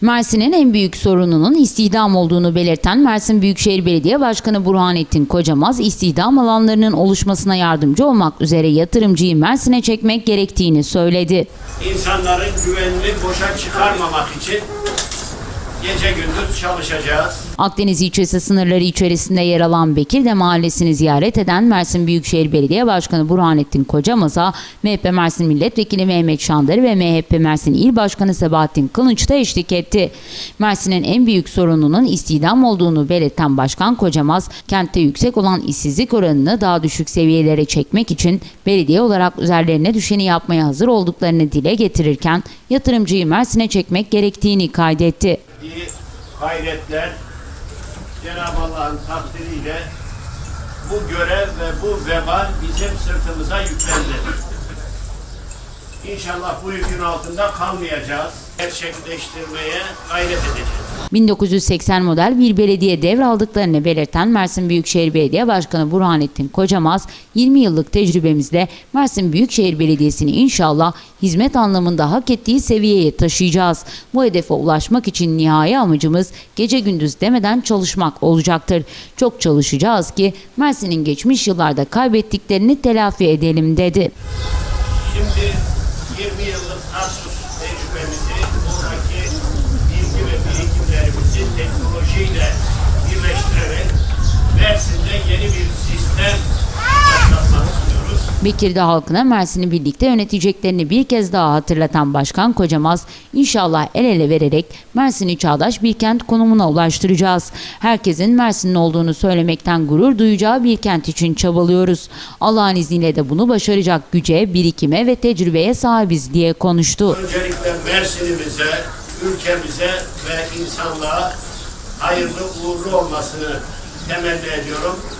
Mersin'in en büyük sorununun istihdam olduğunu belirten Mersin Büyükşehir Belediye Başkanı Burhanettin Kocamaz, istihdam alanlarının oluşmasına yardımcı olmak üzere yatırımcıyı Mersin'e çekmek gerektiğini söyledi. İnsanların güvenini boşa çıkarmamak için gece gündüz çalışacağız. Akdeniz ilçesi sınırları içerisinde yer alan Bekirde Mahallesi'ni ziyaret eden Mersin Büyükşehir Belediye Başkanı Burhanettin Kocamaz'a MHP Mersin Milletvekili Mehmet Şandarı ve MHP Mersin İl Başkanı Sebahattin Kılınç da eşlik etti. Mersin'in en büyük sorununun istihdam olduğunu belirten Başkan Kocamaz, kentte yüksek olan işsizlik oranını daha düşük seviyelere çekmek için belediye olarak üzerlerine düşeni yapmaya hazır olduklarını dile getirirken yatırımcıyı Mersin'e çekmek gerektiğini kaydetti. Gayretler Cenab-ı Allah'ın takdiriyle bu görev ve bu vebal bizim sırtımıza yüklendi. İnşallah bu yükün altında kalmayacağız. Gerçekleştirmeye gayret edeceğiz. 1980 model bir belediye devraldıklarını belirten Mersin Büyükşehir Belediye Başkanı Burhanettin Kocamaz, 20 yıllık tecrübemizde Mersin Büyükşehir Belediyesi'ni inşallah hizmet anlamında hak ettiği seviyeye taşıyacağız. Bu hedefe ulaşmak için nihai amacımız gece gündüz demeden çalışmak olacaktır. Çok çalışacağız ki Mersin'in geçmiş yıllarda kaybettiklerini telafi edelim dedi. Şimdi 20 yıllık Tarsus tecrübemizi, oradaki bilgi ve birikimlerimizi Bekir'de halkına Mersin'i birlikte yöneteceklerini bir kez daha hatırlatan Başkan Kocamaz, inşallah el ele vererek Mersin'i çağdaş bir kent konumuna ulaştıracağız. Herkesin Mersin'in olduğunu söylemekten gurur duyacağı bir kent için çabalıyoruz. Allah'ın izniyle de bunu başaracak güce, birikime ve tecrübeye sahibiz diye konuştu. Öncelikle Mersin'imize, ülkemize ve insanlığa hayırlı uğurlu olmasını temenni ediyorum.